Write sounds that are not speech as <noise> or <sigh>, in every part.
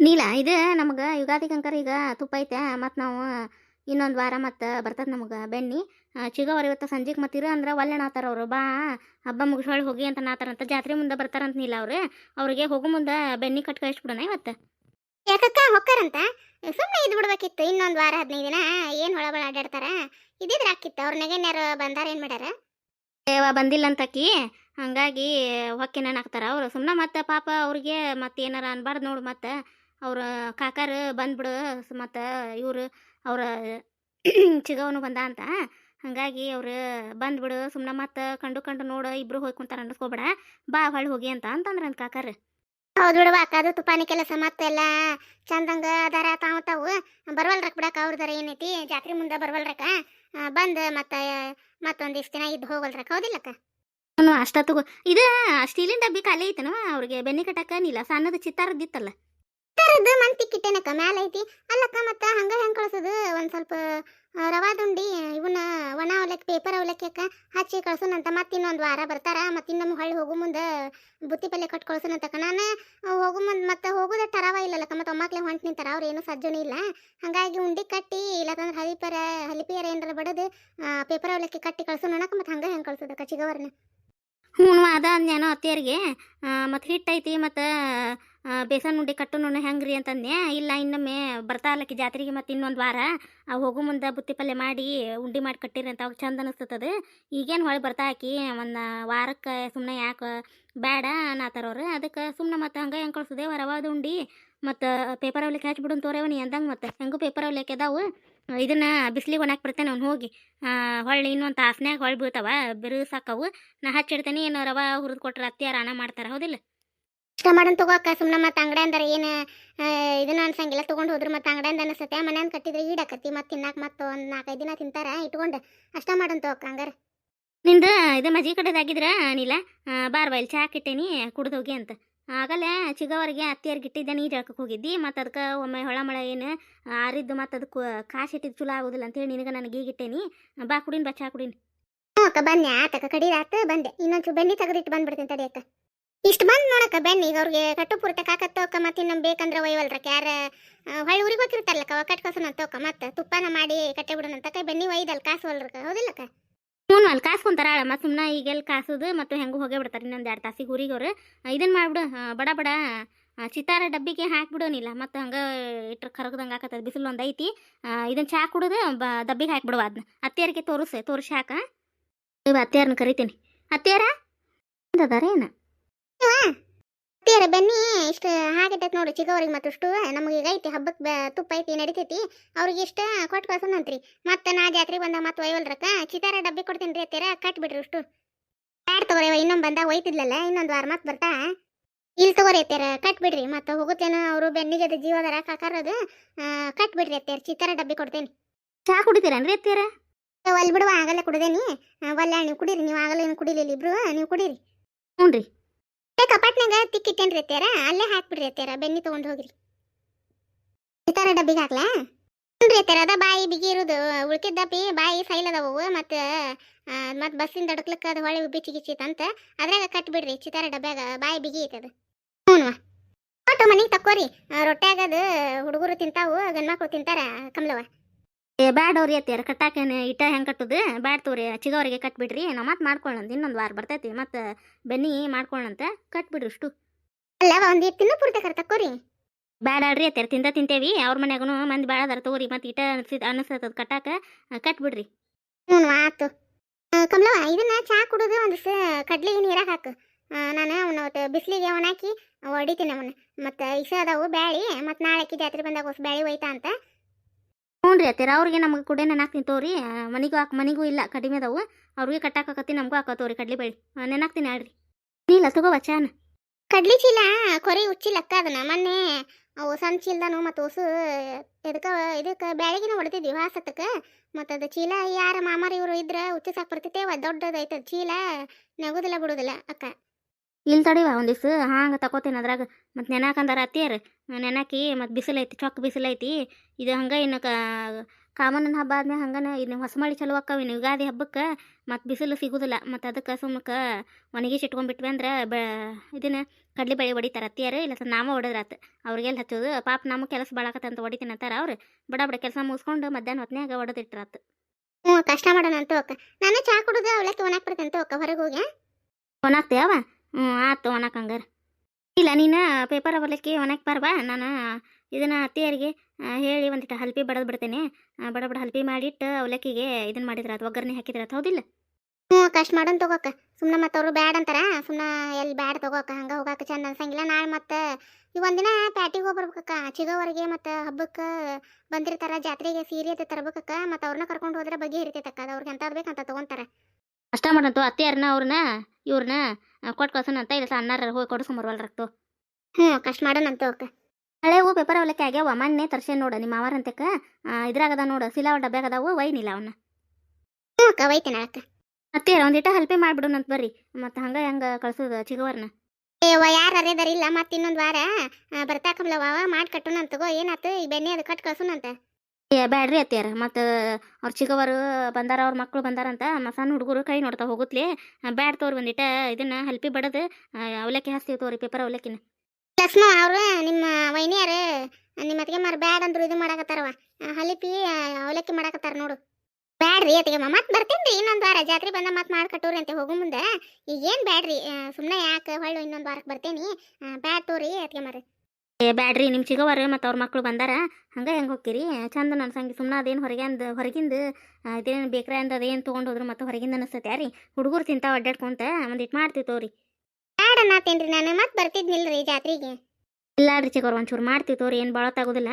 ನೀಲ ಇದು ನಮಗೆ ಯುಗಾದಿ ಕಂಕರ್ ಈಗ ತುಪ್ಪ ಐತೆ ಮತ್ತು ನಾವು ಇನ್ನೊಂದು ವಾರ ಮತ್ತು ಬರ್ತದೆ ನಮಗೆ ಬೆಣ್ಣಿ. ಚಿಗವರ್ ಇವತ್ತು ಸಂಜೆಗೆ ಮತ್ತಿರು ಅಂದ್ರೆ ಒಳ್ಳೆ ನಾತಾರ ಅವರು ಬಾ ಹಬ್ಬ ಮುಗಿಸೊಳಗೆ ಹೋಗಿ ಅಂತ ನಾತಾರಂತ ಜಾತ್ರೆ ಮುಂದೆ ಬರ್ತಾರಂತ ನೀಲ ಅವ್ರು. ಅವ್ರಿಗೆ ಹೋಗೋ ಮುಂದೆ ಬೆಣ್ಣಿ ಕಟ್ ಕಳಿಸ್ಬಿಡೋಣ ಇವತ್ತು. ಯಾಕಕ್ಕ ಹೊಕ್ಕಾರಂತ? ಸುಮ್ಮನೆ ಇದು ಬಿಡ್ಬೇಕಿತ್ತು ಇನ್ನೊಂದು ವಾರ ಹದಿನೈದು ದಿನ ಏನು ಹೊಳಬಳ ಅಡ್ಡಾಡ್ತಾರ ಇದಿದ್ರೆ ಹಾಕಿತ್ತು ಅವ್ರ ನೆಗೆನ್ಯಾರು ಬಂದಾರ ಏನು ಮಾಡ್ಯಾರ? ಏವ ಬಂದಿಲ್ಲ ಅಂತ ಅಂತಕಿ ಹಂಗಾಗಿ ಹೊಕ್ಕಿನ ಹಾಕ್ತಾರ ಅವರು. ಸುಮ್ಮನೆ ಮತ್ತೆ ಪಾಪ ಅವ್ರಿಗೆ ಮತ್ತೆ ಏನಾರ ಅನ್ಬಾರ್ದು ನೋಡು ಮತ್ತೆ. ಅವ್ರ ಕಾಕಾರ ಬಂದ್ಬಿಡು ಮತ್ತು ಇವರು ಅವ್ರ <clears throat> ಚಿಗವನು ಬಂದ ಅಂತ. ಹಂಗಾಗಿ ಅವರು ಬಂದ್ಬಿಡು ಸುಮ್ಮನೆ ಮತ್ತೆ ಕಂಡು ಕಂಡು ನೋಡು ಇಬ್ರು ಹೋಗಿ ಕುಂತಾರ ಅನ್ನಿಸ್ಕೋಬೇಡ ಬಾ ಹೊಳ್ಳಿ ಹೋಗಿ ಅಂತ ಅಂತಂದ್ರೆ ಅಂತ ಕಾಕಾರ. ಹೌದು ಬಿಡುವ ಅದು ತುಪ್ಪಾನಿ ಕೆಲಸ ಮತ್ತೆಲ್ಲ ಚಂದಂಗ ಅದಾರ ತಾವು ತಾವು. ಬರ್ವಲ್ರಕ್ ಬಿಡಕ್ಕ ಅವ್ರದಾರ ಏನೈತಿ ಜಾತ್ರೆ ಮುಂದೆ ಬರ್ವಲ್ರಕ್ಕ. ಬಂದು ಮತ್ತೆ ಮತ್ತೊಂದಿಷ್ಟು ದಿನ ಇದ್ದು ಹೋಗಲ್ರಕ್ಕ ಹೌದಿಲ್ಲಕ್ಕ ಅಷ್ಟ ತಗೋ. ಇದು ಸ್ಟೀಲಿನ ಡಬ್ಬಿ ಖಾಲಿ ಐತನವ ಅವ್ರಿಗೆ ಬೆನ್ನಿ ಕಟ್ಟಕ್ಕ ನೀಲ ಸಣ್ಣದ ಚಿತ್ತಾರದ್ದಿತ್ತಲ್ಲ. ತರದ್ದು ಮಂತಿಕ್ಕಿಟ್ಟೇನಕ್ಕ ಮ್ಯಾಲ ಐತಿ. ಅಲ್ಲಕ್ಕ ಮತ್ತ ಹಂಗ ಹೆಂಗ್ ಕಳ್ಸೋದು? ಒಂದ್ ಸ್ವಲ್ಪ ಆ, ರವಾ ದುಂಡಿ ಇವನ್ನ ಒಣ ಅವಲಕ್ಕಿ ಪೇಪರ್ ಅವಲಕ್ಕಿಯಕ್ಕ ಹಚ್ಚಿ ಕಳ್ಸೋಣಂತ ಮತ್ತೆ ಇನ್ನೊಂದು ವಾರ ಬರ್ತಾರ. ಮತ್ತೆ ನಮ್ಮ ಹೊಳ್ಳಿ ಹೋಗೋ ಮುಂದೆ ಬುತ್ತಿ ಪಲ್ಯ ಕಟ್ ಕಳ್ಸೋಣಂತಕ್ಕ ನಾನು ಹೋಗೋ ಮುಂದೆ ಮತ್ತೆ ಹೋಗೋದ ಟರವ ಇಲ್ಲಲ್ಲಕ್ಕ. ಮತ್ತೆ ಒಮ್ಮಕ್ಲೆ ಹೊಂಟ್ ನಿಂತಾರ. ಅವ್ರು ಏನು ಸಜ್ಜನ ಇಲ್ಲ. ಹಂಗಾಗಿ ಉಂಡಿ ಕಟ್ಟಿ ಇಲ್ಲಕಂದ್ರೆ ಹಲಿಪರ ಹಲಿಪಿಯರ ಏನಾರ ಬಡದು ಪೇಪರ್ ಅವಲಕ್ಕಿ ಕಟ್ಟಿ ಕಳ್ಸೋಣಕ್ಕ ಮತ್ತೆ ಹಂಗ ಹೆಂಗ್ ಕಳ್ಸೋದಕ್ಕ ಚಿಗವರ್ನ? ಹ್ಞೂ ಅದ ಅಂದ್ಯಾನೋ ಅತ್ತಿಯರಿಗೆ. ಮತ್ತು ಹಿಟ್ಟೈತಿ ಮತ್ತು ಬೇಸನ್ ಉಂಡೆ ಕಟ್ಟುನು ಹೆಂಗ್ರಿ ಅಂತಂದೆ ಇಲ್ಲ, ಇನ್ನೊಮ್ಮೆ ಬರ್ತಾ ಇಲ್ಲಕ್ಕೆ ಜಾತ್ರೆಗೆ ಮತ್ತು ಇನ್ನೊಂದು ವಾರ. ಆ, ಹೋಗೋ ಮುಂದೆ ಬುತ್ತಿ ಪಲ್ಯ ಮಾಡಿ ಉಂಡೆ ಮಾಡಿ ಕಟ್ಟಿರಿ ಅಂತ ಅವಾಗ ಚಂದ ಅನಿಸ್ತದ ಈಗೇನು ಹೊಳೆ ಬರ್ತಾ ಹಾಕಿ ಒಂದು ವಾರಕ್ಕೆ ಸುಮ್ಮನೆ ಯಾಕೆ ಬೇಡ ಅನ್ನತ್ತಾರವ್ರು ಅದಕ್ಕೆ ಸುಮ್ಮನೆ ಮತ್ತು ಹಂಗೆ ಹೆಂಗೆ ಕಳ್ಸೋದೆ? ರವಾದ ಉಂಡಿ ಮತ್ತು ಪೇಪರ್ ಅವಲಿಕ್ಕೆ ಹಚ್ಬಿಡು ತೋರೇವನಿ ಅಂದಂಗೆ ಮತ್ತು. ಹೆಂಗೂ ಪೇಪರ್ ಅವಲಿಕ್ಕೆ ಅದಾವು? ಇದನ್ನು ಬಿಸಿಲಿಗೆ ಒಣಾಕ್ ಬರ್ತೇನೆ ಅವ್ನು ಹೋಗಿ. ಹೊಳ್ಳಿ ಇನ್ನೊಂದು ತಾಸ್ನ್ಯಾಗ ಹೊಳ್ಳಿ ಬೀಳ್ತಾವ. ಬಿರುಸಾಕವು ನಾ ಹಚ್ಚಿಡ್ತೇನೆ ಏನು ರವಾ ಹುರಿದು ಕೊಟ್ರೆ ಅತ್ತಿ ಆರಾಮ ಮಾಡ್ತಾರೆ. ಹೌದಿಲ್ಲ? ಇಷ್ಟ ಮಾಡನ್ ತಗೋಕ ಸುಮ್ಮನೆ ಮತ್ತೆ ಅಂಗಡಿ ಅಂದ್ರೆ ಏನು ಇದನ್ನ ಅನ್ಸಂಗಿಲ್ಲ ತೊಗೊಂಡು ಹೋದ್ರೆ ಮತ್ತೆ ಅಂಗಡಿಯಿಂದ ಅನಿಸುತ್ತೆ. ಅಂದ್ ಕಟ್ಟಿದ್ರೆ ಈಡಾಕತ್ತಿ ಮತ್ತೆ ತಿನ್ನಾಕ ಮತ್ತೆ ಒಂದ್ ನಾಲ್ಕೈದು ದಿನ ತಿಂತಾರ ಇಟ್ಕೊಂಡ ಅಷ್ಟ ಮಾಡನ್ ತಗೋಕ ಹಂಗಾರ. ನಿಂದ ಇದು ಮಜಿ ಕಡೆದಾಗಿದ್ರ ಅನಿಲ ಆ, ಬಾರ್ ಬೈಲ್ ಚಾ ಹಾಕಿಟ್ಟೇನಿ ಕುಡ್ದು ಹೋಗಿ ಅಂತ. ಆಗಲ್ಲ ಚಿಗವರಿಗೆ ಅತ್ತಿಯರ್ಗೆ ಇಟ್ಟಿದ್ದೆ ನೀರು ಜಳಕಕ್ಕೆ ಹೋಗಿದ್ದಿ ಮತ್ತು ಅದಕ್ಕೆ ಒಮ್ಮೆ ಹೊಳಮಳ ಏನು ಆರಿದ್ದು ಮತ್ತು ಅದಕ್ಕೆ ಕಾಶ್ ಇಟ್ಟಿದ್ದು ಚಲೋ ಆಗೋದಿಲ್ಲ ಅಂತೇಳಿ ನಿನಗೆ ನನಗೆ ಈಗಿಟ್ಟೇನಿ ಬಾ ಕುಡಿನ್ ಬಾ ಚಾ ಕುಡಿನ್. ಅಕ್ಕ ಬನ್ನಿ ಆತಕ್ಕ ಕಡಿದಾತ ಬಂದೆ. ಇನ್ನೊಂದು ಬೆಣ್ಣೆ ತೆಗೆದಿಟ್ಟು ಬಂದ್ಬಿಡ್ತೀನಿ ತಡಿ ಅಕ್ಕ. ಇಷ್ಟು ಬಂದು ನೋಡಕ್ಕ ಬೆಣ್ಣೆ ಈಗ ಅವ್ರಿಗೆ ಕಟ್ಟು ಕಾಕತ್ ತೋಕ ಮತ್ತೆ ನಮ್ಗೆ ಬೇಕಂದ್ರೆ ಒಯ್ವಲ್ರಕ್ಕ ಯಾರ ಹೊಳ್ಳಿ ಊರಿಗೆ ಹೋಗಿರ್ತಾರಲ್ಲಕ್ಕ ಅವ ಕಟ್ ಕಸನ ತೋಕ. ಮತ್ತೆ ತುಪ್ಪನ ಮಾಡಿ ಕಟ್ಟೆ ಬಿಡೋಣಂತಕ್ಕ ಬೆನ್ನಿ ಒಯ್ದಲ್ಲ ಕಾಸು ಹೊಲ್ರಕ್ಕ ಹೌದಿಲ್ಲಕ್ಕ? ಹ್ಞೂ ಅಲ್ಲಿ ಕಾಸ್ಕೊಂತಾರ ಮತ್ತು ಸುಮ್ಮನೆ ಈಗೆಲ್ಲ ಕಾಸುದು ಮತ್ತು ಹೆಂಗೂ ಹೋಗೇ ಬಿಡ್ತಾರೆ ಇನ್ನೊಂದು ಎರಡು ತಾಸಿಗೆ ಊರಿಗೆ ಅವ್ರು. ಇದನ್ನು ಮಾಡಿಬಿಡು ಬಡ ಬಡ ಚಿತ್ತಾರ ಡಬ್ಬಿಗೆ ಹಾಕಿಬಿಡೋನಿಲ್ಲ. ಮತ್ತು ಹಂಗೆ ಇಟ್ರೆ ಕರಗದಂಗೆ ಹಾಕತ್ತದ ಬಿಸಿಲು ಒಂದು ಐತಿ. ಇದನ್ನು ಚಾ ಕುಡಿದು ಬ ಡಬ್ಬಿಗೆ ಹಾಕಿಬಿಡುವ ಅದನ್ನ ಅತ್ತಿಯರಿಗೆ ತೋರಿಸೆ ತೋರಿಸಿ ಹಾಕ. ಇವ ಅತ್ತಿಯಾರನ್ನ ಕರಿತೀನಿ. ಅತ್ತೆಯರ? ಅದಾರೇನ ತೀರ ಬನ್ನಿ ಇಷ್ಟು ಹಾಕಿಟ್ಟೈತೆ ನೋಡಿ ಚಿಕ್ಕವ್ರಿಗೆ ಮತ್ತಷ್ಟು ನಮಗೆ ಈಗ ಐತಿ ಹಬ್ಬಕ್ಕೆ ತುಪ್ಪ ಐತಿ ನಡಿತೈತಿ ಅವ್ರಿಗೆ ಇಷ್ಟ ಕೊಟ್ಟು ಕಳ್ಸೋಣಂತ್ರಿ ಮತ್ತೆ ನಾ ಜಾತ್ರೆ ಬಂದ ಮತ್ತೆ ಒಯ್ವಲ್ರಕ್ಕ ಚಿತಾರ ಡಬ್ಬಿ ಕೊಡ್ತೀನಿ ರೀ ಅತ್ತೀರ ಕಟ್ಬಿಡ್ರಿ ಅಷ್ಟು. ಬ್ಯಾಡ್ ತಗೋರಿ ಇನ್ನೊಂದು ಬಂದಾಗ ಒಯ್ತಿದ್ಲಲ್ಲ ಇನ್ನೊಂದು ವಾರ ಮತ್ತೆ ಬರ್ತಾ. ಇಲ್ಲಿ ತಗೋರಿ ಅತ್ತೀರ ಕಟ್ಬಿಡ್ರಿ ಮತ್ತೆ ಹೋಗುತ್ತೇನೋ ಅವರು ಬೆನ್ನಿಗೆ ಅದು ಜೀವದರ ಕಾಕಾರದು ಕಟ್ಬಿಡ್ರಿ ಅತ್ತೀರ ಚಿತಾರ ಡಬ್ಬಿ ಕೊಡ್ತೇನೆ. ಚಾ ಕುಡಿತೀರೇನ್ರಿ ಅತ್ತೀರ ಒಲ್ ಬಿಡುವ ಆಗಲ್ಲ ಕುಡ್ದೇನಿ. ಒಲ್ಲ ನೀವು ಕುಡೀರಿ ನೀವು ಆಗಲ್ಲ ಏನು ಕುಡಿಲಿಲ್ಲ ಇಬ್ರು ನೀವು ಕುಡೀರಿ. ಹ್ಞೂ ರೀ ಏ ಕಪಾಟ್ನಾಗ ತಿಕ್ಕಿಟ್ಟೇನ್ರಿ ಅತ್ಯಾರ ಅಲ್ಲೇ ಹಾಕ್ಬಿಡ್ರಿ ಅತ್ಯಾರ ಬೆನ್ನಿ ತಗೊಂಡು ಹೋಗ್ರಿ. ಥರ ಡಬ್ಬಿಗೆ ಹಾಕ್ಲಾ? ಹ್ಞೂ ಅದ ಬಾಯಿ ಬಿಗಿ ಇರೋದು ಉಳ್ಕಿದ ಡಬ್ಬಿ ಬಾಯಿ ಸೈಲ್ ಅದಾವು ಮತ್ತು ಮತ್ತು ಬಸ್ಸಿಂದ ಅಡಕ್ಲಕ್ಕ ಅದು ಹೊಳೆ ಉಬ್ಬಿ ಚಿಗಿಚಿತ್ ಅಂತ ಅದ್ರಾಗ ಕಟ್ಬಿಡ್ರಿ, ಚಿತಾರ ಡಬ್ಬ್ಯಾಗ ಬಾಯಿ ಬಿಗಿ ಐತೆ ಅದು. ಹ್ಞೂ ಒಟ್ಟು ಮನೆಗೆ ತಕ್ಕೋರಿ ರೊಟ್ಯಾಗ ಅದು ಹುಡುಗರು ತಿಂತಾವು, ಗಂಡ್ಮಕ್ಳು ತಿಂತಾರ ಕಮಲವ ಏ ಬ್ಯಾಡ್ ಅವ್ರಿ ಅತ್ತಿಯಾರ ಕಟ್ಟಾಕೇನೆ ಇಟ್ಟ ಹೆಂಗೆ ಕಟ್ಟುದು? ಬ್ಯಾಡ್ ತೋರಿ ಚಿಗವರಿಗೆ ಕಟ್ಬಿಡ್ರಿ ನಾ ಮತ್ತೆ ಮಾಡ್ಕೊಳ್ಳಂತ ಇನ್ನೊಂದು ವಾರ ಬರ್ತೈತಿ ಮತ್ತೆ ಬೆನ್ನಿ ಮಾಡ್ಕೊಳ್ಳಂತ ಕಟ್ಬಿಡ್ರಿ ಅಷ್ಟು. ಅಲ್ಲ ಒಂದು ತಿನ್ನು ಪೂರ್ತಿ ಕರ್ತಕ್ಕೋರಿ ಬ್ಯಾಡ ಅಲ್ರಿ ಅತ್ತಾರ ತಿಂದ ತಿಂತೇವಿ ಅವ್ರ ಮನ್ಯಾಗೂ ಮಂದಿ ಅದಾರ ತಗೋರಿ ಮತ್ತೆ ಇಟ ಅನ್ಸಿದ ಅನಿಸ್ತದ ಕಟ್ಟಾಕ ಕಟ್ಬಿಡ್ರಿ. ಹ್ಞೂ ಆತು. ಕಮಲವ ಕಮಲವ್ವ ಇದನ್ನ ಚಾ ಕುಡಿದು ಒಂದಿಷ್ಟು ಕಡ್ಲಿಗೆ ನೀರಾಗ ಹಾಕು. ನಾನು ಅವತ್ತು ಬಿಸಿಲಿಗೆ ಅವನಾಕಿ ಹೊಡಿತೀನಿ ಅವನ. ಮತ್ತು ಇಸ ಅದಾವು ಬ್ಯಾಳಿ ಮತ್ತು ನಾಳೆಕ್ಕೆ ಜಾತ್ರೆ ಬಂದಾಗ ಹೊಸ ಬ್ಯಾಳಿ ಒಯ್ತಾ ಅಂತ. ಹ್ಞೂ ರೀ ಅತ್ತೀರ. ಅವ್ರಿಗೆ ನಮಗೆ ಕುಡೆ ನೆನಾಕ್ತೀನಿ ನಿಂತವ್ರಿ ಮನಿಗೂ ಮನೆಗೂ ಮನಿಗೂ ಇಲ್ಲ, ಕಡಿಮೆ ಅದಾವು. ಅವ್ರಿಗೆ ಕಟ್ಟಾಕತ್ತಿ ನಮಗೂ ಹಾಕತ್ತವ್ರಿ ಕಡ್ಲಿ ಬೇಳಿ ನೆನಾಕ್ತೀನಿ ಹೇಳ್ರಿ. ನೀಲ್ಲ ತಗೋವ ಚಾನ ಕಡ್ಲಿ ಚೀಲ, ಕೊರಿ ಉಚ್ಚಿಲಕ್ಕ ಅದನ್ನ ಮೊನ್ನೆ ಸಣ್ಣ ಚೀಲ್ದನು ಮತ್ತು ಹೊಸು ಇದಕ್ಕೆ ಇದಕ್ಕೆ, ಬ್ಯಾಳಿಗಿನ ಹೊಡೆದಿದ್ವಿ ಹಾಸತ್ತಕ್ಕೆ ಮತ್ತು ಅದು ಚೀಲ, ಯಾರ ಮಾಮಾರಿ ಇವರು ಇದ್ರೆ ಉಚ್ಚಿಸಾಕ್ ಬರ್ತೈತೆ ದೊಡ್ಡದೈತೆ ಚೀಲ, ನಗುದಿಲ್ಲ, ಬಿಡುದಿಲ್ಲ ಅಕ್ಕ. ಇಲ್ಲಿ ತಡಿವ ಒಂದಿವ್ಸ ಹಾಂಗೆ ತಗೋತೀನಿ ಅದ್ರಾಗ. ಮತ್ತು ನೆನಾಕಂದಾರ ಅತ್ತಿಯರ್. ನೆನಾಕಿ ಮತ್ತು ಬಿಸಿಲೈತಿ ಚೊಕ್ಕ ಬಿಸಿಲೈತಿ ಇದು ಹಂಗೆ ಇನ್ನು ಕಾಮನ್ ಕಾಮಣ್ಣನ ಹಬ್ಬ ಆದ್ಮೇಲೆ ಹಂಗನ ಇನ್ನು ಹೊಸ ಮಳಿ ಚಲೋ ಅಕ್ಕವ ಇನ್ನು ಯುಗಾದಿ ಹಬ್ಬಕ್ಕೆ. ಮತ್ತು ಬಿಸಿಲು ಸಿಗುದಿಲ್ಲ. ಮತ್ತು ಅದಕ್ಕೆ ಸುಮ್ಮಕ್ಕೆ ಒಣಗಿಸಿ ಇಟ್ಕೊಂಡ್ಬಿಟ್ವಿ ಅಂದ್ರೆ ಬ ಇದನ್ನು ಕಡ್ಲಿ ಬೆಳೆ ಹೊಡಿತಾರೆ ಅತ್ತಿಯರು. ಇಲ್ಲ ಸರ್ ನಾಮ ಹೊಡೆದ್ರಾತು ಅವ್ರಿಗೆಲ್ಲ ಹಚ್ಚೋದು. ಪಾಪ ನಮ್ಮ ಕೆಲಸ ಬಾಳಕತ್ತಂತ ಹೊಡಿತೀನಿ ಅಂತಾರೆ ಅವ್ರು. ಬಡ ಬಡ ಕೆಲಸ ಮುಗಿಸ್ಕೊಂಡು ಮಧ್ಯಾಹ್ನ ಹೊತ್ನ್ಯಾಗ ಹೊಡೆದಿಟ್ರಾತು ಹ್ಞೂ ಕಷ್ಟ ಮಾಡೋಣ ಅಂತ ಹೋಗ ನಾನು ಚಾ ಕುಡಿದು ಅವಳಕ್ಕೆ ಒಣಾಕ್ಬಿಡ್ತಂತ ಅಂತ ಹೋಗ ಹೊರಗೆ ಹೋಗಿ ಒಣಾಕ್ತೇವ ಹ್ಞೂ ಆಯ್ತು ಒಣಕ್ ಹಂಗಾರೆ. ಇಲ್ಲ ನೀನು ಪೇಪರ್ ಅವಲಕ್ಕಿ ಒಣಕ್ಕೆ ಬರ್ಬಾ ನಾನು ಇದನ್ನು ಅತ್ತಿಯರಿಗೆ ಹೇಳಿ ಒಂದಿಟ್ಟು ಹಲ್ಪಿ ಬಡದು ಬಿಡ್ತೇನೆ. ಬಡ ಬಡ ಹಲ್ಪಿ ಮಾಡಿಟ್ಟು ಅವಲಕ್ಕಿಗೆ ಇದನ್ನ ಮಾಡಿದ್ರೆ ಅದು ಒಗ್ಗರಣೆ ಹಾಕಿದ್ರ ಹೌದಿಲ್ಲ? ಹ್ಞೂ ಕಷ್ಟ ಮಾಡೋನ್ ತಗೋಕ. ಸುಮ್ಮನೆ ಮತ್ತೆ ಅವರು ಬ್ಯಾಡ್ ಅಂತಾರ ಸುಮ್ಮನೆ ಎಲ್ಲಿ ಬ್ಯಾಡ್ ತಗೋಕ ಹಂಗೆ ಹೋಗಕ್ಕೆ ಚಂದ ಅನ್ಸಂಗಿಲ್ಲ. ನಾಳೆ ಮತ್ತೆ ಈ ಒಂದಿನ ಪ್ಯಾಟಿಗೆ ಹೋಗಿ ಬರ್ಬೇಕಕ್ಕ. ಚಿಗೋವರೆಗೆ ಮತ್ತು ಹಬ್ಬಕ್ಕೆ ಬಂದಿರ್ತಾರ ಜಾತ್ರೆಗೆ ಸೀರೆ ಅದು ತರ್ಬೇಕಕ್ಕ. ಮತ್ತು ಅವ್ರನ್ನ ಕರ್ಕೊಂಡು ಹೋದ್ರೆ ಬಗ್ಗೆ ಇರ್ತೈತಕ್ಕ ಅದು ಅವ್ರಿಗೆ ಎಂಥದ್ದು ಬೇಕಂತ ತೊಗೊತಾರೆ. ಅಷ್ಟ ಮಾಡಂತು ಅತ್ತೆಯರ್ನ ಅವ್ರನ್ನ ಇವ್ರನ್ನ ಕೊಟ್ಟು ಕಳ್ಸೋಣಂತ ಇಲ್ಲ ಅನ್ನಾರ ಹೋಗಿ ಕೊಡಿಸ್ಕೊಂಬರ್ವಲ್ರಕ್ತು ಹ್ಞೂ ಕಷ್ಟ ಮಾಡೋಣ ಅಂತ ಹಳೆ ಹೂ ಪೇಪರ್ ಅವಲಕ್ಕಿ ಆಗ್ಯಾವ ಮೊನ್ನೆ ತರ್ಸೇ ನೋಡು ನಿಮ್ಮ ಅವರಂತಕ್ಕ ಇದ್ರಾಗದ ನೋಡು ಸಿಲಾವ ಡಬ್ಯಾಗ ಅದಾವು ಒಯ್ನಿಲ್ಲ ಅವನ್ನ ಹ್ಞೂ ಅಕ್ಕ ಒಯ್ತೇನೆ ಅಕ್ಕ. ಮತ್ತೆ ಒಂದಿಟ ಹಲ್ಪೆ ಮಾಡ್ಬಿಡೋಣಂತ ಬರ್ರಿ. ಮತ್ತೆ ಹಂಗೆ ಹೆಂಗೆ ಕಳ್ಸೋದು ಚಿಗವರ್ನ. ಏವ ಯಾರು ಅರೇದಾರಿಲ್ಲ ಮತ್ತೆ ಇನ್ನೊಂದು ವಾರ ಬರ್ತಾಕಮ್ಲವ ಮಾಡಿ ಕಟ್ಟೋಣ ಅಂತಗೋ ಏನಾತ ಏನಾತು ಈ ಬೆಣ್ಣೆ ಅದು ಕಟ್ ಕಳ್ಸೋಣಂತ ಏ, ಬ್ಯಾಡ್ರಿ ಅತ್ತಿಯಾರ. ಮತ್ತು ಅವ್ರ ಚಿಕ್ಕವರು ಬಂದಾರ, ಅವ್ರ ಮಕ್ಕಳು ಬಂದಾರಂತ ಸಣ್ಣ ಹುಡುಗರು ಕೈ ನೋಡ್ತಾ ಹೋಗುತ್ಲಿ. ಬ್ಯಾಡ್ ತೋರಿ ಬಂದಿಟ್ಟ, ಇದನ್ನ ಹಲ್ಪಿ ಬಡದು ಅವಲಕ್ಕಿ ಹಾಸ್ತೀವಿ ತೋರಿ, ಪೇಪರ್ ಅವಲಕ್ಕಿನ. ಲಕ್ಷ್ಮ ಅವರು ನಿಮ್ಮ ವೈನಿಯರು, ನಿಮ್ಮ ಅತ್ತಿಗೆ ಮಾರು ಬ್ಯಾಡ್ ಅಂದ್ರು ಇದು ಮಾಡಾಕತ್ತಾರವ ಹಲಿಪಿ ಅವಲಕ್ಕಿ ಮಾಡಾಕತ್ತಾರ ನೋಡು. ಬ್ಯಾಡ್ರಿ ಅತ್ತಿಗೆ ಮತ್ತೆ ಬರ್ತೀನಿ ಇನ್ನೊಂದು ವಾರ. ಜಾತ್ರೆ ಬಂದ ಮತ್ತೆ ಮಾಡ್ ಕಟ್ಟೋರಿ ಅಂತ ಹೋಗು ಮುಂದೆ. ಈಗೇನು ಬ್ಯಾಡ್ರಿ. ಸುಮ್ಮನೆ ಯಾಕೆ ಹೊಳ್ಳು ಇನ್ನೊಂದು ವಾರಕ್ಕೆ ಬರ್ತೇನಿ. ಬ್ಯಾಡ್ ತೋರಿ ಅತ್ತಿಗೆ ಮಾರು. ಏ ಬ್ಯಾಡ್ರಿ ನಿಮ್ ಚಿಗವರು ಮತ್ತು ಅವ್ರ ಮಕ್ಕಳು ಬಂದಾರ ಹಂಗೆ ಹೆಂಗೆ ಹೋಗ್ತೀರಿ? ಚಂದ ನನ್ನ ಸಂಗಿ ಸುಮ್ಮನೆ ಅದೇನು ಹೊರಗಿಂದ ಹೊರಗಿಂದ ಹೊರಗಿಂದು ಇದೇನು ಬೇಕ್ರೆ ಅಂದ ಅದೇನು ತೊಗೊಂಡು ಹೋದ್ರು ಮತ್ತು ಹೊರಗಿಂದ ಅನಿಸ್ತೈತೆ ಯಾರಿ ಹುಡುಗರು ತಿಂತಾವ ಅಡ್ಡಾಡ್ಕೊಂತ ಒಂದಿಟ್ ಮಾಡ್ತೀವಿ ತೋರಿ ಬ್ಯಾಡ್ ಅನ್ನತ್ತೇನ್ರಿ ನಾನು ಮತ್ತೆ ಬರ್ತಿದ್ನಿಲ್ರಿ ಜಾತ್ರೆಗೆ. ಇಲ್ಲ ರೀ ಚಿಗವ್ರು ಒಂಚೂರು ಮಾಡ್ತೀವಿ ತೋರಿ ಏನು ಭಾಳತ್ತಾಗೋದಿಲ್ಲ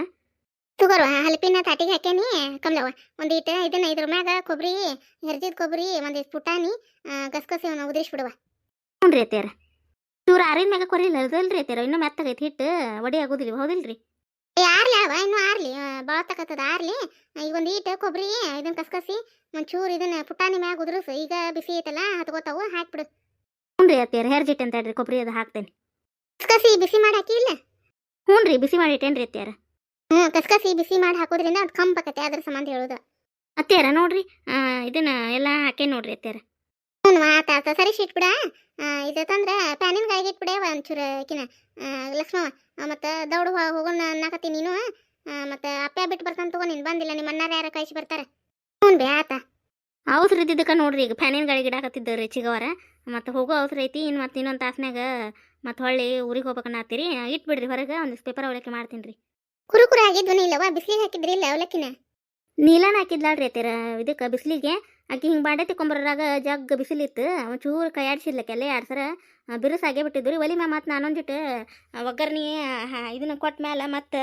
ತಗೋರು ಹಲಪಿನ ತಾಟಿಗೆ ಹಾಕೇನಿ ಕಮ್ಲವ ಒಂದೀಟ ಇದನ್ನ ಇದ್ರ ಮ್ಯಾಗ ಕೊಬ್ಬರಿ ಹೆರ್ಜಿದ ಕೊಬ್ಬರಿ ಒಂದಿಷ್ಟು ಪುಟಾಣಿ ಗಸಗಸೆ ಉದ್ರಿಸ್ಬಿಡುವ ಉದಿರಿಸಿ ಬಿಡುವ ಹ್ಞೂ ರೀ ಅತ್ತಿಯಾರ. ಇವ್ರು ಆರಿನ ಮ್ಯಾಗ ಕೊರಿಲ್ಲ ಅಲ್ರಿ ಅತ್ತಿಯಾರ ಇನ್ನೂ ಮೆತ್ತಗೈತಿ ಹಿಟ್ಟು ಒಡಿ ಆಗೋದಿಲ್ಲ ಹೌದಿಲ್ರಿ? ಆರ್ಲಿ ಅವ ಇನ್ನೂ ಆರ್ಲಿ. ಭಾಳ ತಕತ್ತದ ಆರ್ಲಿ. ಈಗ ಒಂದು ಈಟ ಕೊಬ್ಬರಿ ಇದನ್ನ ಕಸ್ಕಸಿ ಒಂಚೂರು ಇದನ್ನ ಪುಟಾಣಿ ಮ್ಯಾಗ ಉದುರಿಸು. ಈಗ ಬಿಸಿ ಐತಲ್ಲ ಹತ್ಕೋತಾವು ಹಾಕ್ಬಿಡು. ಹ್ಞೂ ರೀ ಅತ್ತಿಯಾರ ಹೆರ್ಜಿಟ್ ಅಂತ ಹೇಳ್ರಿ ಕೊಬ್ಬರಿ ಅದು ಹಾಕ್ತೇನೆ. ಕಸ್ಕಸಿ ಬಿಸಿ ಮಾಡಿ ಹಾಕಿ ಇಲ್ಲ? ಹ್ಞೂ ರೀ ಬಿಸಿ ಮಾಡಿ ಇಟ್ಟೇನ್ರಿ ಅತ್ತಿಯಾರ ಹ್ಞೂ ಕಸ್ಕಸಿ ಬಿಸಿ ಮಾಡಿ ಹಾಕೋದ್ರಿಂದ ಅದು ಕಂಪಕತ್ತೆ ಅದ್ರ ಸಂಬಂಧ ಹೇಳೋದು. ಅತ್ತಿಯಾರ ನೋಡ್ರಿ ಇದನ್ನ ಎಲ್ಲ ಹಾಕೇ ನೋಡ್ರಿ ಅತ್ತಿಯಾರ ಹ್ಞೂ ಆತ ಆತ. ಸರಿ ಇಟ್ಬಿಡ ಇದು ತಂದ್ರೆ ಪ್ಯಾನಿನ ಗಾಯಿಗೆ ಇಟ್ಬಿಡೆ ಒಂಚೂರು ಕಿನ. ಲಕ್ಷ್ಮವ ಮತ್ತು ದೌಡು ಹೋಗೋಣ ಅನ್ನಕತ್ತಿ ನೀನು ಮತ್ತು ಅಪ್ಪೆ ಬಿಟ್ಟು ಬರ್ತಾನೆ ತಗೋ ನೀನು ಬಂದಿಲ್ಲ ನಿಮ್ಮ ಅಣ್ಣಾರ ಯಾರ ಕಳಿಸಿ ಬರ್ತಾರೆ. ಹ್ಞೂ ಬೇ ಆತ. ಅವಸರ ಇದ್ದಿದ್ದಕ್ಕೆ ನೋಡ್ರಿ ಈಗ ಫ್ಯಾನಿನ ಗಾಡಿ ಗಿಡಾಕತ್ತಿದ್ದ ರೀ ಚಿಗವರ. ಮತ್ತು ಹೋಗೋ ಅವಸರ ಐತಿ ಇನ್ನು ಮತ್ತೆ ಇನ್ನೊಂದು ತಾಸ್ನಾಗ ಮತ್ತು ಹೊಳ್ಳಿ ಊರಿಗೆ ಹೋಗ್ಬೇಕನ್ನತ್ತೀರಿ ಇಟ್ಬಿಡ್ರಿ ಹೊರಗೆ ಒಂದಿಷ್ಟು ಪೇಪರ್ ಅವಲಕ್ಕಿ ಮಾಡ್ತೀನಿ ರೀ. ಕುರುಕುರು ಆಗಿದ್ವನಿ ಇಲ್ಲವ ಬಿಸಿಲಿಗೆ ಹಾಕಿದ್ರಿ ಇಲ್ಲ ಅವಲಕ್ಕಿನ? ನೀಲನ ಹಾಕಿದ್ಲಾಳ್ರಿ ಅತ್ತೀರ ಇದಕ್ಕೆ ಬಿಸಿಲಿಗೆ. ಆಕಿ ಹಿಂಗೆ ಬಾಂಡೆ ತಿಕ್ಕೊಂಬರಾಗ ಜಗ್ ಬಿಸಿಲಿತ್ತು ಒಂಚೂರು ಕೈ ಆಡಿಸಿಲ್ಲ ಕೆಲ ಆಡ್ಸರ ಬಿರುಸಾಗೇ ಬಿಟ್ಟಿದ್ದು ರೀ. ಒಲಿ ಮ್ಯಾಮ್ ಮತ್ತು ನಾನೊಂದಿಟ್ಟು ಒಗ್ಗರ್ನಿ ಹಾ- ಇದನ್ನ ಕೊಟ್ಟ ಮ್ಯಾಲ ಮತ್ತು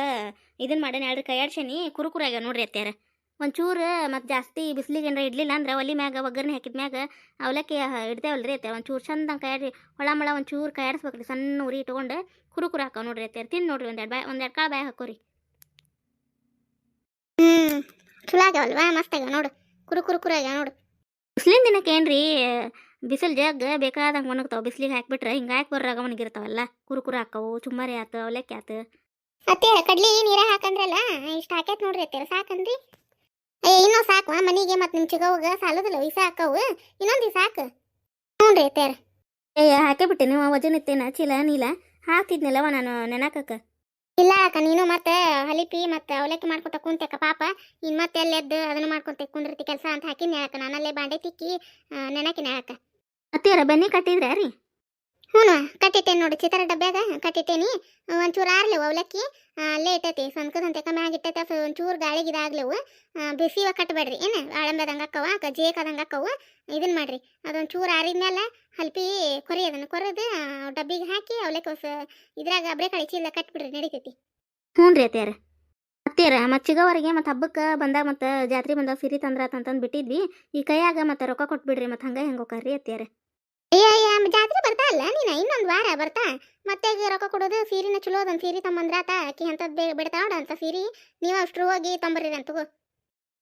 ಇದನ್ನು ಮಾಡೇನಿ ಎರಡು ಕೈ ಆಡ್ಸೇನಿ ಆಗ್ಯಾವ ನೋಡ್ರಿ ಒಂದು ಒಂಚೂರು ಮತ್ತು ಜಾಸ್ತಿ ಬಿಸಿಲಿಗೆ ಏನಾರ ಇಡ್ಲಿಲ್ಲ ಅಂದ್ರೆ ಒಲಿ ಮ್ಯಾಗ ಒಗ್ಗರ್ನಿ ಹಾಕಿದ ಮ್ಯಾಗ ಅವಲಕ್ಕಿ ಇಡ್ತೇವಲ್ರಿ ಅತ್ತೆ ಒಂಚೂರು ಚಂದ ಆಡಿ ಹೊಳ ಮಳ ಒಂಚೂರು ಕೈ ಆಡಿಸ್ಬೇಕ್ರಿ ಸಣ್ಣ ಉರಿ ಇಟ್ಕೊಂಡು ಕುರುಕುರು ಹಾಕೋ ನೋಡ್ರಿ ಅತ್ಯಾರ ತಿಂದು ನೋಡ್ರಿ ಒಂದೆರಡು ಬಾಯ್ ಒಂದೆರಡು ಕಾಳು ಬಾಯ್ ಹಾಕೋರಿ. ಹ್ಞೂ ಚಲೋ ಆಗ್ಯಾವಲ್ವಾ? ಮಸ್ತ್ ಆಗ್ಯಾವ ನೋಡು. ಕುರು ಕುರು ನೋಡು. ಬಿಸಿಲಿನ ದಿನಕ್ಕೆ ಏನ್ರಿ ಬಿಸಿಲು ಜಗ್ ಬೇಕಾದಂಗೆ ಒಣಗ್ತಾವ. ಬಿಸಿಲಿಗೆ ಹಾಕ್ಬಿಟ್ರೆ ಹಿಂಗೆ ಹಾಕಿ ಬರ್ರಾಗ ಒಣಗಿರ್ತಾವಲ್ಲ ಕುರುಕುರು ಹಾಕವು ಚುಮ್ಮರಿ ಆತು ಅವಲಕ್ಕಿ ಆತು. ಅತ್ತೆ ಕಡ್ಲಿ ನೀರ ಹಾಕಂದ್ರಲ್ಲ ಇಷ್ಟ ಹಾಕೈತೆ ನೋಡ್ರಿ ಅತ್ತೆ ಸಾಕನ್ರಿ ಏ ಇನ್ನೂ ಸಾಕು ಮನೆಗೆ ಮತ್ತು ನಿಮ್ಮ ಚಿಗವಾಗ ಸಾಲದಲ್ಲ ಈ ಸಾಕವು ಇನ್ನೊಂದು ಸಾಕು ಹ್ಞೂ ರೀ ಅತ್ತೆ ಏ ಹಾಕೇ ಬಿಟ್ಟೆ ನೀವು ವಜನ್ ಇತ್ತೇನ ಚೀಲ ನೀಲ ಹಾಕ್ತಿದ್ನಲ್ಲವ ನಾನು ನೆನಕಕ್ಕ. ಇಲ್ಲ ಅಕ್ಕ, ನೀನು ಮತ್ತೆ ಹಲಿಪಿ ಮತ್ತೆ ಅವಲಕ್ಕಿ ಮಾಡ್ಕೊತ ಕುಂತೆಕ್ಕ ಪಾಪ. ಇನ್ ಮತ್ತೆ ಎದ್ದು ಅದನ್ನ ಮಾಡ್ಕೊಂತ ಕುಂದಿರ್ತಿ ಕೆಲಸ ಅಂತ ಹಾಕಿ ನ್ಯಾಕ ನಾನಲ್ಲೇ ಬಾಂಡೆ ತಿಕ್ಕಿ ನೆನಕಿನ ನ್ಯಾಕ ಅತ್ತಿಯರ ಬೆನ್ನಿ ಕಟ್ಟಿದ್ರ ರೀ ಹ್ಞೂ ಕಟ್ಟಿಟ್ಟೇನಿ ನೋಡಿ, ಚಿತ್ರ ಡಬ್ಬ್ಯಾಗ ಕಟ್ಟಿಟ್ಟೇನಿ. ಒಂಚೂರು ಆರ್ಲೆವು ಅವಲಕ್ಕಿ. ಲೇಟ್ ಐತಿ ಸಂಕದಂತೆ ಕಮ್ಮಿ ಆಗಿಟ್ಟೈತೆ ಸೊ ಒಂಚೂರು ಗಾಳಿಗೆ ಬಿಸಿ ಬಿಸಿವ ಕಟ್ಟಬೇಡ್ರಿ ಏನು? ಆಳಂಬದಂಗೆ ಅಕ್ಕವ ಜೇಕದಂಗೆ ಅಕ್ಕವು ಇದನ್ನ ಮಾಡಿರಿ. ಅದೊಂದು ಚೂರು ಆರಿದ್ಮೇಲೆ ಹಲ್ಪಿ ಕೊರಿ ಅದನ್ನು ಕೊರೆದು ಡಬ್ಬಿಗೆ ಹಾಕಿ ಅವಲಕ್ಕಿ ಹೊಸ ಇದ್ರಾಗ ಅಬ್ರೆ ಕಳಿ ಚೀಲ ಕಟ್ಬಿಡ್ರಿ, ನಡೀತೈತಿ. ಹ್ಞೂ ರೀ ಅತ್ಯಾರ ಅತ್ತಿಯರ, ಮತ್ತು ಸಿಗೋವರೆಗೆ ಮತ್ತು ಹಬ್ಬಕ್ಕೆ ಬಂದಾಗ ಮತ್ತು ಜಾತ್ರೆ ಬಂದಾಗ ಸಿರಿ ತಂದ್ರ ಅಂತಂದು ಬಿಟ್ಟಿದ್ವಿ ಈ ಕೈಯಾಗ ಮತ್ತು ರೊಕ್ಕ ಕೊಟ್ಬಿಡ್ರಿ, ಮತ್ತು ಹಂಗೆ ಹೆಂಗೆ ಹೋಗ್ರಿ ಅಯ್ಯ ಜಾತ್ರೆ ಬರ್ತಾ ಅಲ್ಲ ನೀನು ಇನ್ನೊಂದು ವಾರ ಬರ್ತಾ. ಮತ್ತೆ ರೊಕ್ಕ ಕೊಡೋದು ಸೀರಿನ ಚಲೋ ಅದೊಂದು ಸೀರೆ ತಮ್ಮಂದ್ರಾತ ಆಕಿ ಬೇಗ ಬೇ ಬಿಡ್ತಾವಡ ಅಂತ ಸೀರೆ. ನೀವು ಅಷ್ಟು ಹೋಗಿ ತೊಂಬರ್ರಿ ಅಂತ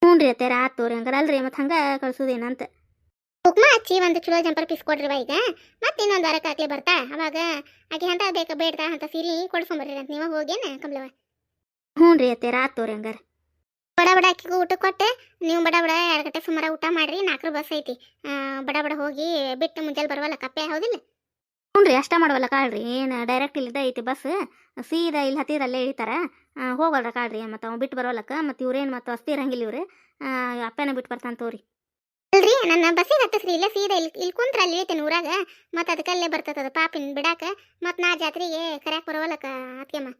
ಹ್ಞೂ ರೀ ಅತ್ತಿಯರ ಆತು ತೋರಿ ಹಂಗಾರೆ ಅಲ್ರಿ ಮತ್ತು ಹಂಗೆ ಕಳ್ಸೋದೇನಂತ. ಕುಕ್ಮ ಹಚ್ಚಿ ಒಂದು ಚಲೋ ಜಂಪರ್ ಪೀಸ್ ಬಾ ಈಗ. ಮತ್ತೆ ಇನ್ನೊಂದು ವಾರಕ್ಕೆ ಹಾಕ್ಲಿ ಬರ್ತಾ. ಅವಾಗ ಆಕೆ ಅಂತ ಬೇಕಾ ಬೇಡ್ತಾ ಅಂತ ಸೀರೆ ಕೊಡ್ಸ್ಕೊಂಬರ್ರಿ ಅಂತ ನೀವು ಹೋಗೇನ ಕಮಲವ ಹ್ಞೂ ರೀ ಅತ್ತೆ ರಾತ್ ತೋರಿ ಹಂಗಾರ. ಬಡ ಬಡ ಅಕ್ಕಿಗೂ ಊಟ ಕೊಟ್ಟೆ ನೀವು ಬಡ ಬಡ ಎರಡು ಗಂಟೆ ಸುಮಾರು ಊಟ ಮಾಡ್ರಿ ನಾಲ್ಕರ ಬಸ್ ಐತಿ. ಬಡ ಬಡ ಹೋಗಿ ಬಿಟ್ಟು ಮುಂಜಾನೆ ಬರುವಲ್ಲ ಕಪ್ಪೆ ಹೌದಿಲ್ಲ? ಹ್ಞೂ ರೀ ಅಷ್ಟ ಮಾಡವಲ್ಲ ಕಾಳ್ರಿ. ಏನು ಡೈರೆಕ್ಟ್ ಇಲ್ಲಿದ್ದ ಐತಿ ಬಸ್ ಸೀದಾ ಇಲ್ಲಿ ಹತ್ತಿರ ಅಲ್ಲೇ ಇಳಿತಾರ ಹೋಗಲ್ರ ಕಾಳ್ರಿ ಮತ್ತು ಅವ್ನು ಬಿಟ್ಟು ಬರೋಲ್ಲಕ್ಕ ಮತ್ತು ಇವ್ರೇನು ಮತ್ತು ಅಸ್ತಿ ಇರಂಗಿಲ್ಲ ಇವ್ರು. ಅಪ್ಪನ ಬಿಟ್ಟು ಬರ್ತಾನೆ ತೋರಿ. ಅಲ್ರಿ ನನ್ನ ಬಸ್ಸಿಗೆ ಹತ್ತಿಸ್ರಿ ಇಲ್ಲ ಸೀದಾ ಇಲ್ಲಿ ಇಲ್ಲಿ ಕುಂತ್ರ ಅಲ್ಲಿ ಇಳಿತೇನೆ ಊರಾಗ. ಮತ್ತೆ ಅದಕ್ಕಲ್ಲೇ ಬರ್ತದ ಪಾಪಿನ ಬಿಡಾಕ. ಮತ್ತು ನಾ ಜಾತ್ರೆಗೆ ಕರ್ಯಾಕ್ ಬರೋವಲ್ಲಕ್ಕ ಅತ್ಕೆಮ್ಮ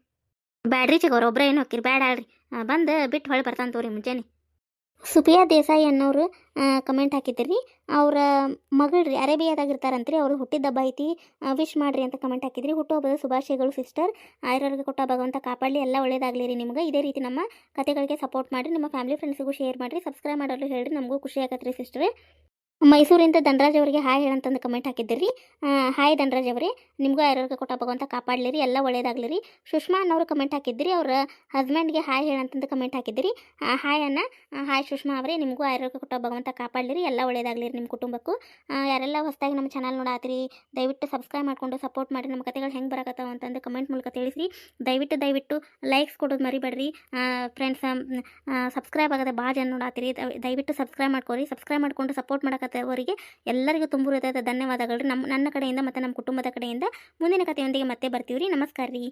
ಬ್ಯಾಡ್ರಿ ಚಿಗೋರು ಒಬ್ಬರೇ ಏನು ಹೋಗಿರಿ ಬ್ಯಾಡ ಅಲ್ರಿ ಬಂದು ಬಿಟ್ಟು ಹೊಳ್ಳಿ ಬರ್ತಾನೆ ತೋರಿ ಮುಂಜಾನೆ. ಸುಪಿಯಾ ದೇಸಾಯಿ ಅನ್ನೋರು ಕಮೆಂಟ್ ಹಾಕಿದ್ರಿ. ಅವ್ರ ಅರೇಬಿಯಾದಾಗ ಇರ್ತಾರಂತ್ರಿ, ಅವ್ರು ಹುಟ್ಟಿದ ಹಬ್ಬ ಐತಿ. ವಿಶ್ ಮಾಡಿರಿ ಅಂತ ಕಮೆಂಟ್ ಹಾಕಿದ್ರಿ. ಹುಟ್ಟುಹಬ್ಬದ ಶುಭಾಶಯಗಳು ಸಿಸ್ಟರ್ ಆಯುರ್ವೇದ ಕೊಟ್ಟ ಭಗವಂತ ಕಾಪಾಡಲಿ, ಎಲ್ಲ ಒಳ್ಳೇದಾಗಲಿ ರೀ ನಿಮ್ಗೆ. ಇದೇ ರೀತಿ ನಮ್ಮ ಕತೆಗಳಿಗೆ ಸಪೋರ್ಟ್ ಮಾಡಿರಿ, ನಿಮ್ಮ ಫ್ಯಾಮಿಲಿ ಫ್ರೆಂಡ್ಸಿಗೂ ಶೇರ್ ಮಾಡಿರಿ ಸಬ್ಸ್ಕ್ರೈಬ್ ಮಾಡೋರು ಹೇಳಿರಿ, ನಮಗೂ ಖುಷಿ ಆಗತ್ತೆ ರೀ ಸಿಸ್ಟರ್ ಮೈಸೂರಿಂದ ಧನರಾಜ್ ಅವರಿಗೆ ಹಾಯ್ ಹೇಳಂತಂದು ಕಮೆಂಟ್ ಹಾಕಿದ್ರಿ ಹಾಯ್ ಧನರಾಜ್ ಅವರೇ, ನಿಮಗೂ ಆರೋಗ್ಯ ಕೊಟ್ಟ ಭಗವಂತ ಕಾಪಾಡಲಿ ರೀ ಎಲ್ಲ ಒಳ್ಳೇದಾಗಲಿ ರೀ ಸುಷ್ಮಾ ಅನ್ನೋರು ಕಮೆಂಟ್ ಹಾಕಿದ್ರಿ ಅವ್ರ ಹಸ್ಬೆಂಡ್ಗೆ ಹಾಯ್ ಹೇಳಂತಂದು ಕಮೆಂಟ್ ಹಾಕಿದ್ರಿ ಹಾಯ್ ಅನ್ನ ಹಾಯ್ ಸುಷ್ಮಾ ಅವರೇ, ನಿಮಗೂ ಆರೋಗ್ಯ ಕೊಟ್ಟ ಭಗವಂತ ಕಾಪಾಡಲಿ ರೀ ಎಲ್ಲ ಒಳ್ಳೇದಾಗಲಿ ರೀ ನಿಮ್ಮ ಕುಟುಂಬಕ್ಕೂ. ಯಾರೆಲ್ಲ ಹೊಸದಾಗಿ ನಮ್ಮ ಚಾನಲ್ ನೋಡಾತ್ರಿ, ದಯವಿಟ್ಟು ಸಬ್ಸ್ಕ್ರೈಬ್ ಮಾಡ್ಕೊಂಡು ಸಪೋರ್ಟ್ ಮಾಡಿ ನಮ್ಮ ಕತೆಗಳು ಹೆಂಗೆ ಬರಕತ್ತಾವ ಅಂತಂದು ಕಮೆಂಟ್ ಮೂಲಕ ತಿಳಿಸಿ ದಯವಿಟ್ಟು ದಯವಿಟ್ಟು ಲೈಕ್ಸ್ ಕೊಡೋದು ಮರಿಬೇಡ್ರಿ. ಫ್ರೆಂಡ್ಸ್ ಸಬ್ಸ್ಕ್ರೈಬ್ ಆಗದೆ ಭಾಳ ಜನ ನೋಡಾತ್ರಿ. ದಯವಿಟ್ಟು ಸಬ್ಸ್ಕ್ರೈಬ್ ಮಾಡ್ಕೊರಿ ಸಬ್ಸ್ಕ್ರೈಬ್ ಮಾಡ್ಕೊಂಡು ಸಪೋರ್ಟ್ ಮಾಡಕತ್ತವರಿಗೆ ಎಲ್ಲರಿಗೂ ತುಂಬ ಹೃದಯದ ಧನ್ಯವಾದಗಳು. ನಮ್ಮ, ನನ್ನ ಕಡೆಯಿಂದ ಮತ್ತು ನಮ್ಮ ಕುಟುಂಬದ ಕಡೆಯಿಂದ ಮುಂದಿನ ಕಥೆಯೊಂದಿಗೆ ಮತ್ತೆ ಬರ್ತೀವಿ ರೀ ನಮಸ್ಕಾರ ರೀ